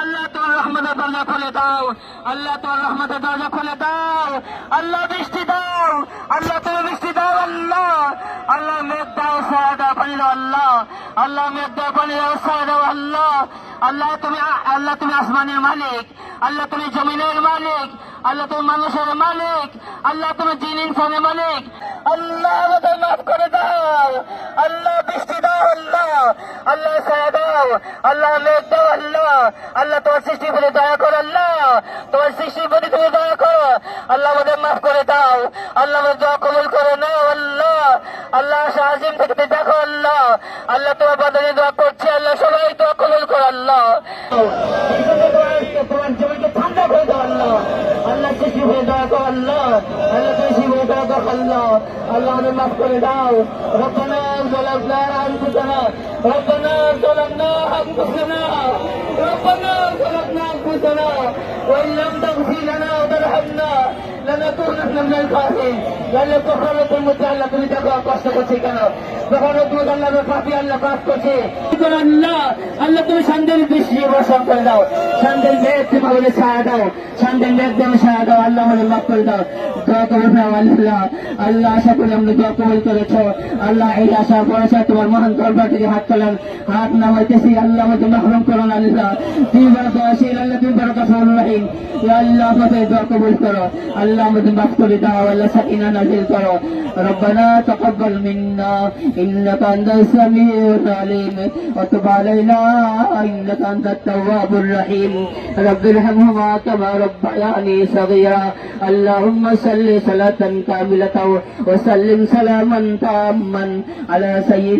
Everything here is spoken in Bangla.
আল্লাহ তোমার রহমতের দরজা খুলে দাও। আল্লাহ তোমার রহমতের দরজা খুলে দাও। আল্লাহ বৃষ্টি দাও। আল্লাহ তুমি বৃষ্টি দাও, আল্লাহ। আল্লাহ মেঘ দাও সারা দাও আল্লাহ। আল্লাহ মেঘ দাও, পানি দাও আল্লাহ। আল্লাহ তুমি আল্লাহ তুমি আসমানের মালিক। আল্লাহ তুমি জমিনের মালিক। আল্লাহ তুমি মানুষের মালিক। আল্লাহ তুমি জিন, ইনসানের মালিক। আল্লাহ আমাদের মাফ করে দাও। আল্লাহ বৃষ্টি দাও, আল্লাহ। আল্লাহ ছায়া দাও আল্লাহ মেঘ দাও আল্লাহ। আল্লাহ, তোমার সৃষ্টির প্রতি দয়া করো, আল্লাহ। তোমার সৃষ্টির প্রতি তুমি দয়া করো। আল্লাহ, আমাদের মাফ করে দাও। আল্লাহ, আমাদের দোয়া কবুল করে নাও, আল্লাহ। আল্লাহ শাহিম থেকে দেখো, আল্লাহ। আল্লাহ, তোমার বাদলে দোয়া করছে, আল্লাহ, সবাই দোয়া কবুল করো, আল্লাহ। ঠান্ডা করে দাও, আল্লাহ। আল্লাহ সৃষ্টি হয়ে দয়া করো, আল্লাহ। আল্লাহ وخلى اللهم اغفر له ربنا ظلمنا انفسنا ربنا ظلمنا انفسنا ربنا ظلمنا انفسنا وان لم تغفر لنا وترحمنا لنكونن من الخاسرين আল্লাহ কখন তোর মধ্যে আল্লাহ তুমি দেখো কষ্ট করছি কেন যখন তুমি আল্লাহ পাপি আল্লাহ কাজ করছে আল্লাহ আল্লাহ তুমি শান্তির দৃষ্টি বর্ষণ করে দাও শান্তির মেঘ তুমি আমাদের ছায়া দাও শান্তির মেঘ তুমি ছায়া দাও আল্লাহ আমাদের মাফ করে দাও দোয়া কবুল দাও আল্লাহ আল্লাহ আশা করি আমরা দোয়া কবুল করেছ আল্লাহ এই আশা ভরসা তোমার মহান দরবার থেকে হাত তোলেন হাত নামাইতেছি আল্লাহ আমাদের মাহরুম করুন আল্লাহ তুমি বড় দোয়াশীল আল্লাহ তুমি বড় কাফর রহিম ইয়া আল্লাহ আমাদের দোয়া কবুল করো আল্লাহ اللهم بالمغفر لنا ولسائنا نزل كرم ربنا تقبل منا إنك أنت السميع العليم وتب علينا إنك أنت التواب الرحيم رب ارحمهما كما ربياني صغيرا اللهم صل صلاة كاملة وسلم سلاما تاما على سيدنا